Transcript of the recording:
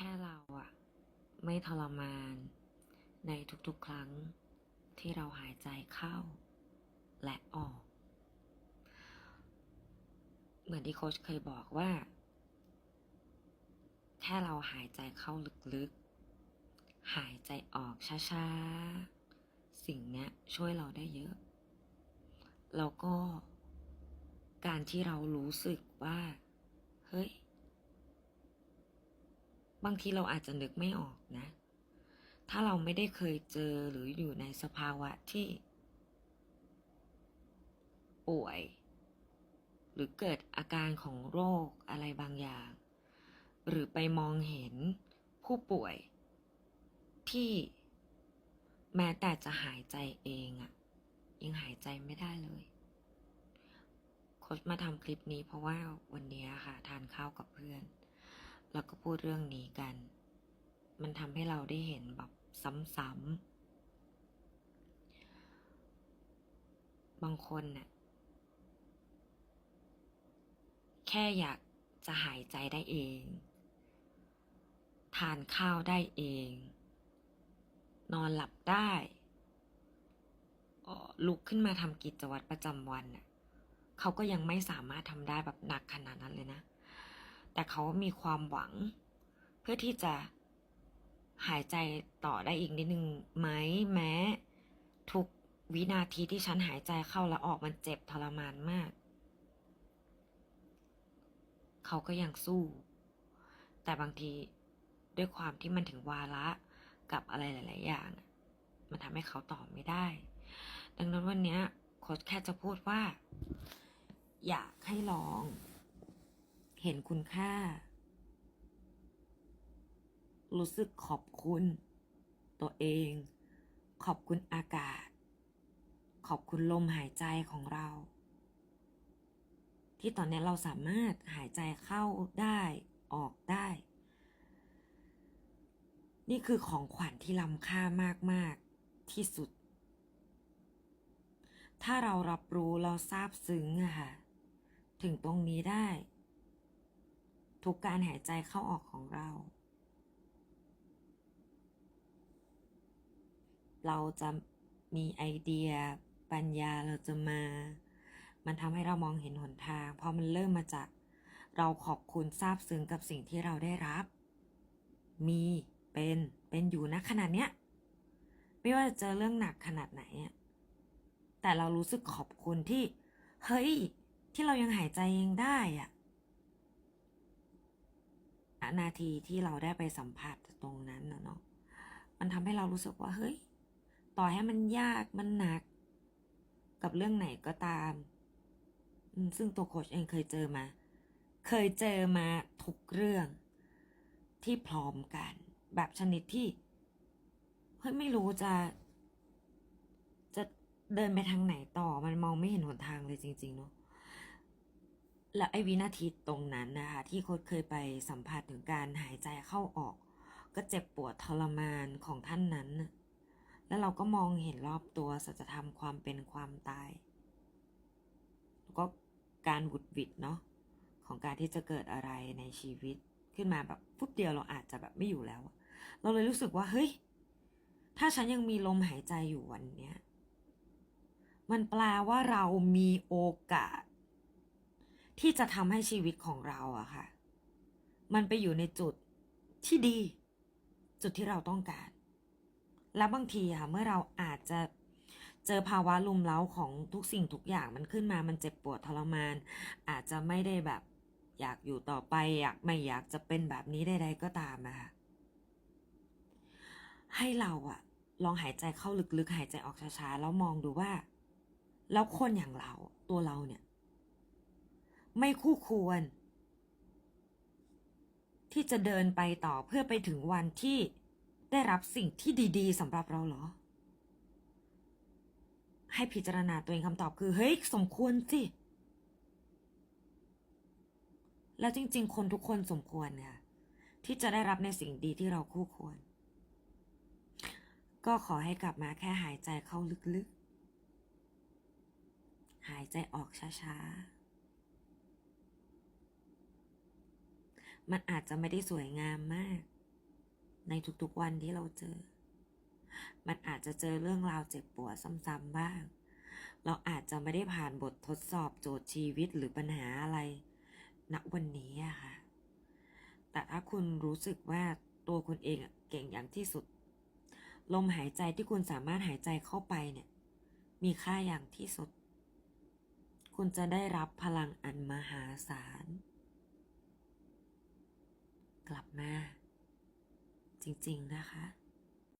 แค่เราอะไม่ทรมาน ในทุกๆครั้งที่เราหายใจเข้า และออก เหมือนที่โค้ชเคยบอกว่า แค่เราหายใจเข้าลึกๆ หายใจออกช้าๆ สิ่งนี้ช่วยเราได้เยอะ แล้วก็การที่เรารู้สึกว่า เฮ้ย บางทีเราอาจจะนึกไม่ออกนะ ถ้าเราไม่ได้เคยเจอหรืออยู่ในสภาวะที่ ป่วย หรือเกิดอาการของโรคอะไรบางอย่าง หรือไปมองเห็นผู้ป่วยที่แม้แต่จะหายใจเองอะยังหายใจไม่ได้เลยโค้ชมาทำคลิปนี้เพราะว่าวันนี้ค่ะ ทานข้าวกับเพื่อน แล้วก็พูดเรื่องนี้กัน มันทำให้เราได้เห็นแบบซ้ำๆ บางคนน่ะ แค่อยากจะหายใจได้เอง ทานข้าวได้เอง นอนหลับได้ลุกขึ้นมาทำกิจวัตรประจำวันน่ะเขาก็ยังไม่สามารถทำได้แบบหนักขนาดนั้นเลยนะ แต่เขามีความหวัง เพื่อที่จะหายใจต่อได้อีกนิดนึงไหมแม้ ทุกวินาทีที่ฉันหายใจเข้าและออกมันเจ็บทรมานมาก เขาก็ยังสู้ แต่บางทีด้วยความที่มันถึงวาระกับอะไรหลาย ๆ อย่าง มันทำให้เขาตอบไม่ได้ ดังนั้นวันนี้โค้ชแค่จะพูดว่า อยากให้ลอง เห็นคุณค่า รู้สึกขอบคุณ ตัวเอง ขอบคุณอากาศ ขอบคุณลมหายใจของเรา ที่ตอนนี้เราสามารถหายใจเข้าได้ออกได้ นี่คือของขวัญที่ล้ำค่ามาก ๆ ที่สุด ถ้าเรารับรู้เราซาบซึ้งอะค่ะถึงตรงนี้ได้ ทุกการหายใจเข้าออกของเรา เราจะมีไอเดีย ปัญญาเราจะมา มันทำให้เรามองเห็นหนทาง เพราะมันเริ่มมาจากเราขอบคุณซาบซึ้งกับสิ่งที่เราได้รับ มีเป็นเป็นอยู่นะขนาดเนี้ย ไม่ว่าจะเจอเรื่องหนักขนาดไหนแต่เรารู้สึกขอบคุณที่ เฮ้ย ที่เรายังหายใจเองได้อะ นาทีที่เราได้ไปสัมผัสตรงนั้นเนาะมันทำให้เรารู้สึกว่าเฮ้ย ต่อให้มันยากมันหนัก กับเรื่องไหนก็ตามอืมซึ่งตัวโค้ชเองเคยเจอมา เคยเจอมาทุกเรื่องที่พร้อมกัน แบบชนิดที่เฮ้ยไม่รู้จะ จะเดินไปทางไหนต่อมันมองไม่เห็นหนทางเลยจริง ๆ เนาะ แล้วไอ้วินาทีตรงนั้นนะคะที่โค้ชเคยไปสัมผัสถึงการหายใจเข้าออก ก็เจ็บปวดทรมานของท่านนั้น แล้วเราก็มองเห็นรอบตัวสัจธรรมความเป็นความตาย แล้วก็การหวุดหวิดเนาะของการที่จะเกิดอะไรในชีวิตขึ้นมาแบบปุ๊บเดียวเราอาจจะแบบไม่อยู่แล้ว เราเลยรู้สึกว่าเฮ้ยถ้าฉันยังมีลมหายใจอยู่วันเนี้ยมันแปลว่าเรามีโอกาส ที่จะทำให้ชีวิตของเราอะค่ะ มันไปอยู่ในจุดที่ดี จุดที่เราต้องการ และบางทีค่ะเมื่อเราอาจจะเจอภาวะลุมเล้าของทุกสิ่งทุกอย่างมันขึ้นมามันเจ็บปวดทรมาน อาจจะไม่ได้แบบอยากอยู่ต่อไปอยากไม่อยากจะเป็นแบบนี้ใดๆก็ตามนะคะให้เราอะลองหายใจเข้าลึกๆ หายใจออกช้าๆ แล้วมองดูว่า แล้วคนอย่างเราตัวเราเนี่ย ไม่คู่ควร ที่จะเดินไปต่อเพื่อไปถึงวันที่ได้รับสิ่งที่ดี ๆสำหรับเราเหรอ ให้พิจารณาตัวเองคำตอบคือเฮ้ยสมควรสิแล้วจริง ๆ คนทุกคนสมควรค่ะที่จะได้รับในสิ่งดีที่เราคู่ควร ก็ขอให้กลับมาแค่หายใจเข้าลึกๆ หายใจออกช้า ๆ มันอาจจะไม่ได้สวยงามมาก ในทุกๆวันที่เราเจอ มันอาจจะเจอเรื่องราวเจ็บปวดซ้ำๆบ้าง เราอาจจะไม่ได้ผ่านบททดสอบโจทย์ชีวิตหรือปัญหาอะไรณวันนี้อะค่ะ แต่ถ้าคุณรู้สึกว่าตัวคุณเองเก่งอย่างที่สุด ลมหายใจที่คุณสามารถหายใจเข้าไปเนี่ย มีค่าอย่างที่สุด คุณจะได้รับพลังอันมหาศาล กลับมา จริง ๆ นะคะ